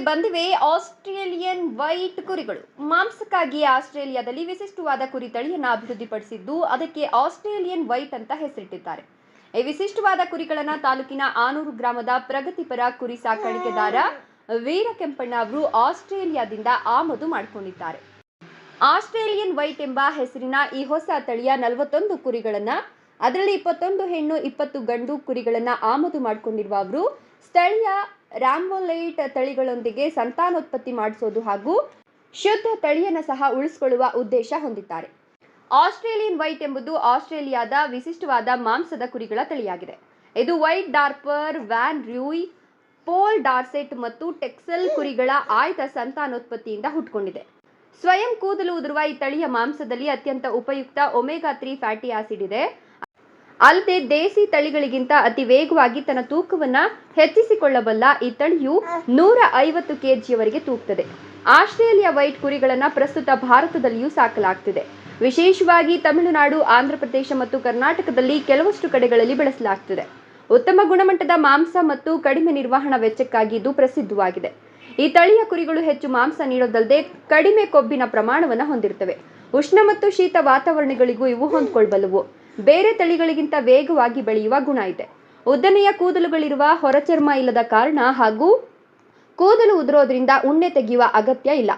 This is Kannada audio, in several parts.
ಬಂದಿವೆ ಆಸ್ಟ್ರೇಲಿಯನ್ ವೈಟ್ ಕುರಿಗಳು. ಮಾಂಸಕ್ಕಾಗಿ ಆಸ್ಟ್ರೇಲಿಯಾದಲ್ಲಿ ವಿಶಿಷ್ಟವಾದ ಕುರಿ ತಳಿಯನ್ನು ಅಭಿವೃದ್ಧಿಪಡಿಸಿದ್ದು, ಅದಕ್ಕೆ ಆಸ್ಟ್ರೇಲಿಯನ್ ವೈಟ್ ಅಂತ ಹೆಸರಿಟ್ಟಿದ್ದಾರೆ. ಈ ವಿಶಿಷ್ಟವಾದ ಕುರಿಗಳನ್ನ ತಾಲೂಕಿನ ಆನೂರು ಗ್ರಾಮದ ಪ್ರಗತಿಪರ ಕುರಿ ಸಾಕಾಣಿಕೆದಾರ ವೀರ ಕೆಂಪಣ್ಣ ಅವರು ಆಸ್ಟ್ರೇಲಿಯಾದಿಂದ ಆಮದು ಮಾಡಿಕೊಂಡಿದ್ದಾರೆ. ಆಸ್ಟ್ರೇಲಿಯನ್ ವೈಟ್ ಎಂಬ ಹೆಸರಿನ ಈ ಹೊಸ ತಳಿಯ ನಲವತ್ತೊಂದು ಕುರಿಗಳನ್ನ, ಅದರಲ್ಲಿ ಇಪ್ಪತ್ತೊಂದು ಹೆಣ್ಣು, ಇಪ್ಪತ್ತು ಗಂಡು ಕುರಿಗಳನ್ನ ಆಮದು ಮಾಡಿಕೊಂಡಿರುವ ಅವರು ಸ್ಥಳೀಯ ರ್ಯಾಂಬೋಲೈಟ್ ತಳಿಗಳೊಂದಿಗೆ ಸಂತಾನೋತ್ಪತ್ತಿ ಮಾಡಿಸೋದು ಹಾಗೂ ಶುದ್ಧ ತಳಿಯನ್ನು ಸಹ ಉಳಿಸಿಕೊಳ್ಳುವ ಉದ್ದೇಶ ಹೊಂದಿದ್ದಾರೆ. ಆಸ್ಟ್ರೇಲಿಯನ್ ವೈಟ್ ಎಂಬುದು ಆಸ್ಟ್ರೇಲಿಯಾದ ವಿಶಿಷ್ಟವಾದ ಮಾಂಸದ ಕುರಿಗಳ ತಳಿಯಾಗಿದೆ. ಇದು white Dorper, Van Rooy, Poll Dorset ಮತ್ತು ಟೆಕ್ಸಲ್ ಕುರಿಗಳ ಆಯ್ದ ಸಂತಾನೋತ್ಪತ್ತಿಯಿಂದ ಹುಟ್ಟುಕೊಂಡಿದೆ ಸ್ವಯಂ ಕೂದಲು ಉದುರುವ ಈ ತಳಿಯ ಮಾಂಸದಲ್ಲಿ ಅತ್ಯಂತ ಉಪಯುಕ್ತ ಒಮೆಗಾ ತ್ರೀ ಫ್ಯಾಟಿ ಆಸಿಡ್ ಇದೆ. ಅಲ್ಲದೆ ದೇಸಿ ತಳಿಗಳಿಗಿಂತ ಅತಿ ವೇಗವಾಗಿ ತನ್ನ ತೂಕವನ್ನ ಹೆಚ್ಚಿಸಿಕೊಳ್ಳಬಲ್ಲ ಈ ತಳಿಯು ನೂರ ಐವತ್ತು ಕೆಜಿಯವರೆಗೆ ತೂಗ್ತದೆ. ಆಸ್ಟ್ರೇಲಿಯಾ ವೈಟ್ ಕುರಿಗಳನ್ನ ಪ್ರಸ್ತುತ ಭಾರತದಲ್ಲಿಯೂ ಸಾಕಲಾಗ್ತಿದೆ. ವಿಶೇಷವಾಗಿ ತಮಿಳುನಾಡು, ಆಂಧ್ರಪ್ರದೇಶ ಮತ್ತು ಕರ್ನಾಟಕದಲ್ಲಿ ಕೆಲವಷ್ಟು ಕಡೆಗಳಲ್ಲಿ ಬೆಳೆಸಲಾಗ್ತಿದೆ. ಉತ್ತಮ ಗುಣಮಟ್ಟದ ಮಾಂಸ ಮತ್ತು ಕಡಿಮೆ ನಿರ್ವಹಣಾ ವೆಚ್ಚಕ್ಕಾಗಿ ಇದು ಪ್ರಸಿದ್ಧವಾಗಿದೆ. ಈ ತಳಿಯ ಕುರಿಗಳು ಹೆಚ್ಚು ಮಾಂಸ ನೀಡೋದಲ್ಲದೆ ಕಡಿಮೆ ಕೊಬ್ಬಿನ ಪ್ರಮಾಣವನ್ನು ಹೊಂದಿರುತ್ತವೆ ಉಷ್ಣ ಮತ್ತು ಶೀತ ವಾತಾವರಣಗಳಿಗೂ ಇವು ಹೊಂದ್ಕೊಳ್ಬಲ್ಲವು. ಬೇರೆ ತಳಿಗಳಿಗಿಂತ ವೇಗವಾಗಿ ಬೆಳೆಯುವ ಗುಣ ಇದೆ. ಉದ್ದನೆಯ ಕೂದಲುಗಳಿರುವ ಹೊರಚರ್ಮ ಇಲ್ಲದ ಕಾರಣ ಹಾಗೂ ಕೂದಲು ಉದುರೋದ್ರಿಂದ ಉಣ್ಣೆ ತೆಗೆಯುವ ಅಗತ್ಯ ಇಲ್ಲ.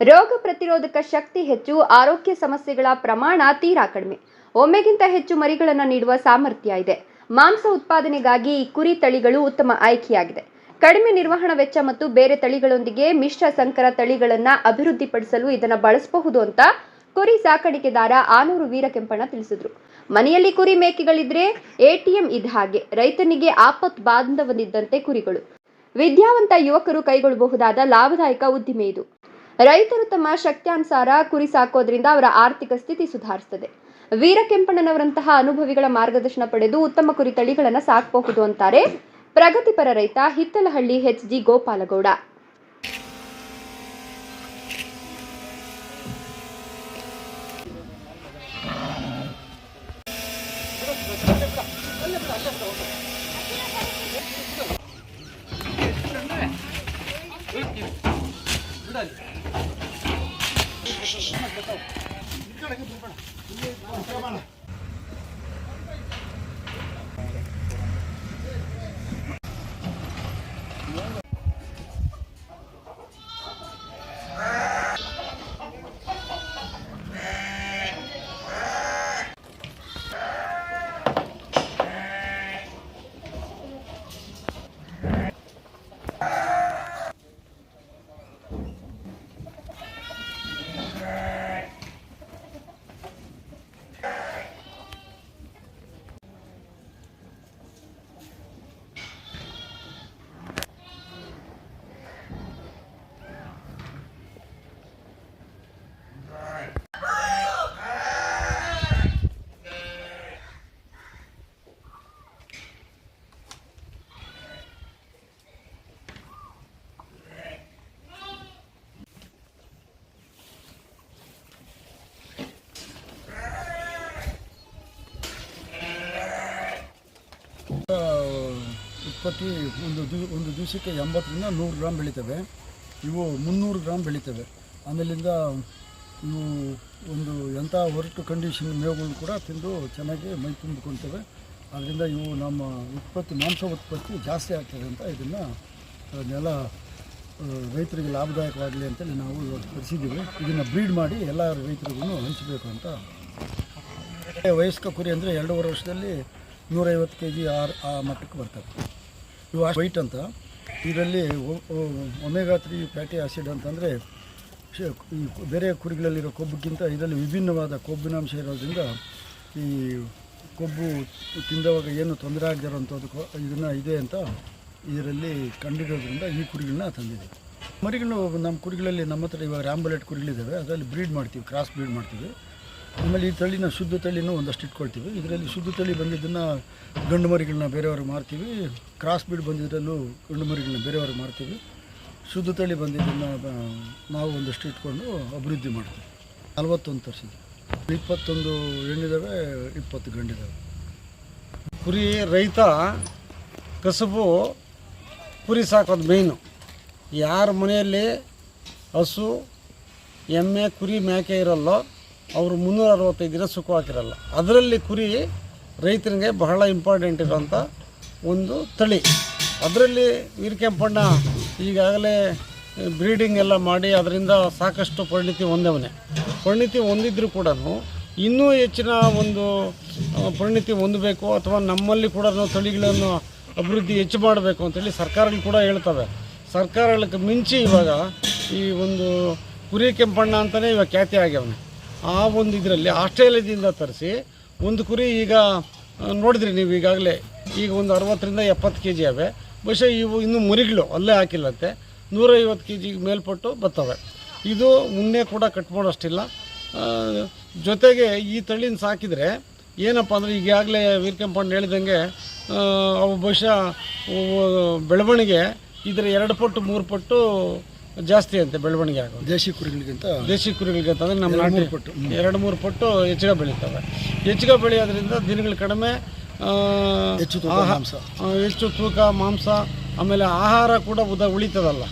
ರೋಗ ಪ್ರತಿರೋಧಕ ಶಕ್ತಿ ಹೆಚ್ಚು, ಆರೋಗ್ಯ ಸಮಸ್ಯೆಗಳ ಪ್ರಮಾಣ ತೀರಾ ಕಡಿಮೆ. ಒಮ್ಮೆಗಿಂತ ಹೆಚ್ಚು ಮರಿಗಳನ್ನು ನೀಡುವ ಸಾಮರ್ಥ್ಯ ಇದೆ. ಮಾಂಸ ಉತ್ಪಾದನೆಗಾಗಿ ಈ ಕುರಿ ತಳಿಗಳು ಉತ್ತಮ ಆಯ್ಕೆಯಾಗಿದೆ. ಕಡಿಮೆ ನಿರ್ವಹಣಾ ವೆಚ್ಚ ಮತ್ತು ಬೇರೆ ತಳಿಗಳೊಂದಿಗೆ ಮಿಶ್ರ ಸಂಕರ ತಳಿಗಳನ್ನ ಅಭಿವೃದ್ಧಿಪಡಿಸಲು ಇದನ್ನು ಬಳಸಬಹುದು ಅಂತ ಕುರಿ ಸಾಕಾಣಿಕೆದಾರ ಆನೂರು ವೀರಕೆಂಪಣ್ಣ ತಿಳಿಸಿದ್ರು. ಮನೆಯಲ್ಲಿ ಕುರಿ ಮೇಕೆಗಳಿದ್ರೆ ಎಟಿಎಂ ಇದ್ದ ಹಾಗೆ. ರೈತನಿಗೆ ಆಪತ್ ಬಾಂಧವನಿದ್ದಂತೆ ಕುರಿಗಳು. ವಿದ್ಯಾವಂತ ಯುವಕರು ಕೈಗೊಳ್ಳಬಹುದಾದ ಲಾಭದಾಯಕ ಉದ್ದಿಮೆ ಇದು. ರೈತರು ತಮ್ಮ ಶಕ್ತ್ಯಾನುಸಾರ ಕುರಿ ಸಾಕೋದ್ರಿಂದ ಅವರ ಆರ್ಥಿಕ ಸ್ಥಿತಿ ಸುಧಾರಿಸುತ್ತದೆ ವೀರಕೆಂಪಣ್ಣನವರಂತಹ ಅನುಭವಿಗಳ ಮಾರ್ಗದರ್ಶನ ಪಡೆದು ಉತ್ತಮ ಕುರಿ ತಳಿಗಳನ್ನು ಸಾಕಬಹುದು ಅಂತಾರೆ ಪ್ರಗತಿಪರ ರೈತ ಹಿತ್ತಲಹಳ್ಳಿ ಎಚ್ ಜಿ ಗೋಪಾಲಗೌಡ. ഇടല്ലേ ಉತ್ಪತ್ತಿ ಒಂದು ದಿವ್ ಒಂದು ದಿವಸಕ್ಕೆ ಎಂಬತ್ತರಿಂದ ನೂರು ಗ್ರಾಮ್ ಬೆಳಿತವೆ. ಇವು ಮುನ್ನೂರು ಗ್ರಾಮ್ ಬೆಳಿತವೆ. ಆಮೇಲಿಂದ ಇವು ಒಂದು ಎಂಥ ಹೊರಟು ಕಂಡೀಷನ್ ಮೇವುಗಳು ಕೂಡ ತಿಂದು ಚೆನ್ನಾಗಿ ಮೈ ತುಂಬಿಕೊಳ್ತವೆ. ಅದರಿಂದ ಇವು ನಮ್ಮ ಉತ್ಪತ್ತಿ, ಮಾಂಸ ಉತ್ಪತ್ತಿ ಜಾಸ್ತಿ ಆಗ್ತದೆ ಅಂತ ಇದನ್ನು ನೆಲ ರೈತರಿಗೆ ಲಾಭದಾಯಕವಾಗಲಿ ಅಂತೇಳಿ ನಾವು ಇವಾಗ ತರಿಸಿದ್ದೀವಿ. ಇದನ್ನು ಬ್ರೀಡ್ ಮಾಡಿ ಎಲ್ಲ ರೈತರಿಗೂ ಹಂಚಬೇಕು ಅಂತ. ವಯಸ್ಕ ಕುರಿ ಅಂದರೆ ಎರಡೂವರೆ ವರ್ಷದಲ್ಲಿ ನೂರೈವತ್ತು ಕೆ ಜಿ ಆರು, ಆ ಮಟ್ಟಕ್ಕೆ ಬರ್ತವೆ ಇವು ವೈಟ್ ಅಂತ. ಇದರಲ್ಲಿ ಒಮೆಗಾ ತ್ರೀ ಫ್ಯಾಟಿ ಆಸಿಡ್ ಅಂತಂದರೆ ಈ ಬೇರೆ ಕುರಿಗಳಲ್ಲಿರೋ ಕೊಬ್ಬಿಗಿಂತ ಇದರಲ್ಲಿ ವಿಭಿನ್ನವಾದ ಕೊಬ್ಬಿನಾಂಶ ಇರೋದ್ರಿಂದ ಈ ಕೊಬ್ಬು ತಿಂದವಾಗ ಏನು ತೊಂದರೆ ಆಗದಿರೋಂಥದ್ದು ಇದನ್ನು ಇದೆ ಅಂತ ಇದರಲ್ಲಿ ಕಂಡಿರೋದ್ರಿಂದ ಈ ಕುರಿಗಳನ್ನ ತಂದಿದೆ. ಮರಿಗಳು ನಮ್ಮ ಕುರಿಗಳಲ್ಲಿ ನಮ್ಮ ಹತ್ರ ಇವಾಗ ರ್ಯಾಂಬಲೆಟ್ ಕುರಿಗಳಿದ್ದಾವೆ ಅದರಲ್ಲಿ ಬ್ರೀಡ್ ಮಾಡ್ತೀವಿ ಕ್ರಾಸ್ ಬ್ರೀಡ್ ಮಾಡ್ತೀವಿ. ಆಮೇಲೆ ಈ ತಳಿನ ಶುದ್ಧ ತಳಿನೂ ಒಂದಷ್ಟು ಇಟ್ಕೊಳ್ತೀವಿ. ಇದರಲ್ಲಿ ಶುದ್ಧ ತಳಿ ಬಂದಿದ್ದನ್ನು ಗಂಡು ಮರಿಗಳನ್ನ ಬೇರೆಯವರು ಮಾರ್ತೀವಿ. ಕ್ರಾಸ್ ಬಿಡ್ ಬಂದಿದ್ದರಲ್ಲೂ ಗಂಡು ಮರಿಗಳನ್ನ ಬೇರೆಯವರು ಮಾರ್ತೀವಿ. ಶುದ್ಧ ತಳಿ ಬಂದಿದ್ದನ್ನು ನಾವು ಒಂದಷ್ಟು ಇಟ್ಕೊಂಡು ಅಭಿವೃದ್ಧಿ ಮಾಡ್ತೀವಿ. ನಲ್ವತ್ತೊಂದು ತರಿಸಿದ್ವಿ. ಇಪ್ಪತ್ತೊಂದು ಹೆಣ್ಣಿದ್ದಾವೆ ಇಪ್ಪತ್ತು ಗಂಡಿದ್ದಾವೆ ಕುರಿ, ರೈತ, ಕಸುಬು, ಕುರಿ ಸಾಕೋದು ಮೇಯ್ನು ಯಾರ ಮನೆಯಲ್ಲಿ ಹಸು, ಎಮ್ಮೆ, ಕುರಿ, ಮೇಕೆ ಇರಲ್ಲೋ ಅವರು ಮುನ್ನೂರ ಅರವತ್ತೈದು ದಿನ ಸುಖವಾಗಿರಲ್ಲ. ಅದರಲ್ಲಿ ಕುರಿ ರೈತರಿಗೆ ಬಹಳ ಇಂಪಾರ್ಟೆಂಟ್ ಇರುವಂಥ ಒಂದು ತಳಿ. ಅದರಲ್ಲಿ ವೀರಕೆಂಪಣ್ಣ ಈಗಾಗಲೇ ಬ್ರೀಡಿಂಗ್ ಎಲ್ಲ ಮಾಡಿ ಅದರಿಂದ ಸಾಕಷ್ಟು ಪರಿಣಿತಿ ಹೊಂದವನೇ. ಪರಿಣಿತಿ ಹೊಂದಿದ್ರು ಕೂಡ ಇನ್ನೂ ಹೆಚ್ಚಿನ ಒಂದು ಪರಿಣಿತಿ ಹೊಂದಬೇಕು ಅಥವಾ ನಮ್ಮಲ್ಲಿ ಕೂಡ ನಾವು ತಳಿಗಳನ್ನು ಅಭಿವೃದ್ಧಿ ಹೆಚ್ಚು ಮಾಡಬೇಕು ಅಂತೇಳಿ ಸರ್ಕಾರಗಳು ಕೂಡ ಹೇಳ್ತವೆ. ಸರ್ಕಾರಗಳಿಗೆ ಮಿಂಚಿ ಇವಾಗ ಈ ಒಂದು ಕುರಿ ಕೆಂಪಣ್ಣ ಅಂತಲೇ ಇವಾಗ ಖ್ಯಾತಿ ಆಗ್ಯವನೆ. ಆ ಒಂದು ಇದರಲ್ಲಿ ಆಸ್ಟ್ರೇಲಿಯಾದಿಂದ ತರಿಸಿ ಒಂದು ಕುರಿ ಈಗ ನೋಡಿದ್ರಿ ನೀವು ಈಗಾಗಲೇ, ಈಗ ಒಂದು ಅರವತ್ತರಿಂದ ಎಪ್ಪತ್ತು ಕೆ ಜಿ ಅವೆ. ಬಹುಶಃ ಇವು ಇನ್ನೂ ಮುರಿಗಳು ಅಲ್ಲೇ ಹಾಕಿಲ್ಲಂತೆ. ನೂರೈವತ್ತು ಕೆ ಜಿಗೆ ಮೇಲ್ಪಟ್ಟು ಬರ್ತವೆ ಇದು ಮುನ್ನೆ ಕೂಡ ಕಟ್ ಮಾಡೋಷ್ಟಿಲ್ಲ ಜೊತೆಗೆ ಈ ತಳಿನ ಸಾಕಿದರೆ ಏನಪ್ಪ ಅಂದರೆ ಈಗಾಗಲೇ ವೀರಕೆಂಪಣ್ಣ ಹೇಳಿದಂಗೆ ಅವು ಬಹುಶಃ ಬೆಳವಣಿಗೆ ಇದರ ಎರಡು ಪಟ್ಟು, ಮೂರು ಪಟ್ಟು ಜಾಸ್ತಿ ಅಂತೆ ಬೆಳವಣಿಗೆ ಆಗೋದು. ದೇಶಿ ಕುರಿಗಳಿಗಿಂತ ದೇಶಿ ಕುರಿಗಳಿಗಿಂತ ಅಂದರೆ ನಮ್ಮ ನಾಟಿ ಪಟ್ಟು. ಎರಡು ಮೂರು ಪಟ್ಟು ಹೆಚ್ಚಿಗೆ ಬೆಳೀತವೆ. ಹೆಚ್ಚಿಗೆ ಬೆಳೆಯೋದ್ರಿಂದ ದಿನಗಳು ಕಡಿಮೆ ಹೆಚ್ಚು ಮಾಂಸ. ಹೆಚ್ಚು ತೂಕ ಮಾಂಸ ಆಮೇಲೆ ಆಹಾರ ಕೂಡ ಉದ ಉಳಿತದಲ್ಲ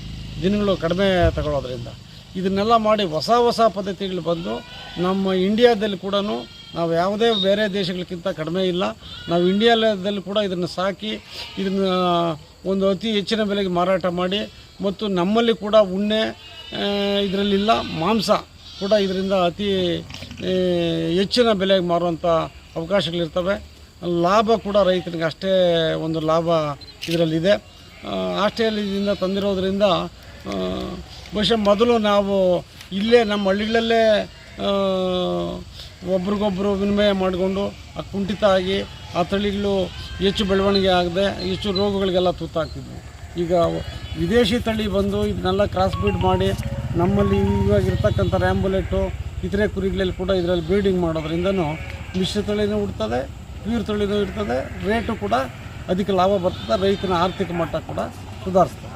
ದಿನಗಳು ಕಡಿಮೆ ತಗೊಳ್ಳೋದ್ರಿಂದ. ಇದನ್ನೆಲ್ಲ ಮಾಡಿ ಹೊಸ ಹೊಸ ಪದ್ಧತಿಗಳು ಬಂದು ನಮ್ಮ ಇಂಡಿಯಾದಲ್ಲಿ ಕೂಡ ನಾವು ಯಾವುದೇ ಬೇರೆ ದೇಶಗಳಿಗಿಂತ ಕಡಿಮೆ ಇಲ್ಲ. ನಾವು ಇಂಡಿಯಾದಲ್ಲಿ ಕೂಡ ಇದನ್ನು ಸಾಕಿ ಇದನ್ನು ಒಂದು ಅತಿ ಹೆಚ್ಚಿನ ಬೆಲೆಗೆ ಮಾರಾಟ ಮಾಡಿ ಮತ್ತು ನಮ್ಮಲ್ಲಿ ಕೂಡ ಉಣ್ಣೆ ಇದರಲ್ಲಿಲ್ಲ ಮಾಂಸ ಕೂಡ ಇದರಿಂದ ಅತಿ ಹೆಚ್ಚಿನ ಬೆಲೆಗೆ ಮಾರುವಂಥ ಅವಕಾಶಗಳಿರ್ತವೆ. ಲಾಭ ಕೂಡ ರೈತನಿಗೆ ಅಷ್ಟೇ ಒಂದು ಲಾಭ ಇದರಲ್ಲಿದೆ. ಆಸ್ಟ್ರೇಲಿಯಾದಿಂದ ತಂದಿರೋದ್ರಿಂದ ಆ, ಬಹುಶಃ ಮೊದಲು ನಾವು ಇಲ್ಲೇ ನಮ್ಮ ಹಳ್ಳಿಗಳಲ್ಲೇ ಒಬ್ರಿಗೊಬ್ಬರು ವಿನಿಮಯ ಮಾಡಿಕೊಂಡು ಆ ಕುಂಠಿತ ಆಗಿ ಆ ತಳಿಗಳು ಹೆಚ್ಚು ಬೆಳವಣಿಗೆ ಆಗದೆ ಹೆಚ್ಚು ರೋಗಗಳಿಗೆಲ್ಲ ತುತ್ತಾಗ್ತಿದ್ವು. ಈಗ ವಿದೇಶಿ ತಳಿ ಬಂದು ಇದನ್ನೆಲ್ಲ ಕ್ರಾಸ್ ಬ್ರೀಡ್ ಮಾಡಿ ನಮ್ಮಲ್ಲಿ ಇವಾಗಿರ್ತಕ್ಕಂಥ ರ್ಯಾಂಬುಲೆಟು ಇತರೆ ಕುರಿಗಳಲ್ಲಿ ಕೂಡ ಇದರಲ್ಲಿ ಬ್ರೀಡಿಂಗ್ ಮಾಡೋದ್ರಿಂದನೂ ಮಿಶ್ರ ತಳಿನೂ ಹುಡ್ತದೆ ಪ್ಯೂರ್ ತಳಿನೂ ಇರ್ತದೆ ರೇಟು ಕೂಡ ಅದಕ್ಕೆ ಲಾಭ ಬರ್ತದೆ, ರೈತನ ಆರ್ಥಿಕ ಮಟ್ಟ ಕೂಡ ಸುಧಾರಿಸ್ತದೆ.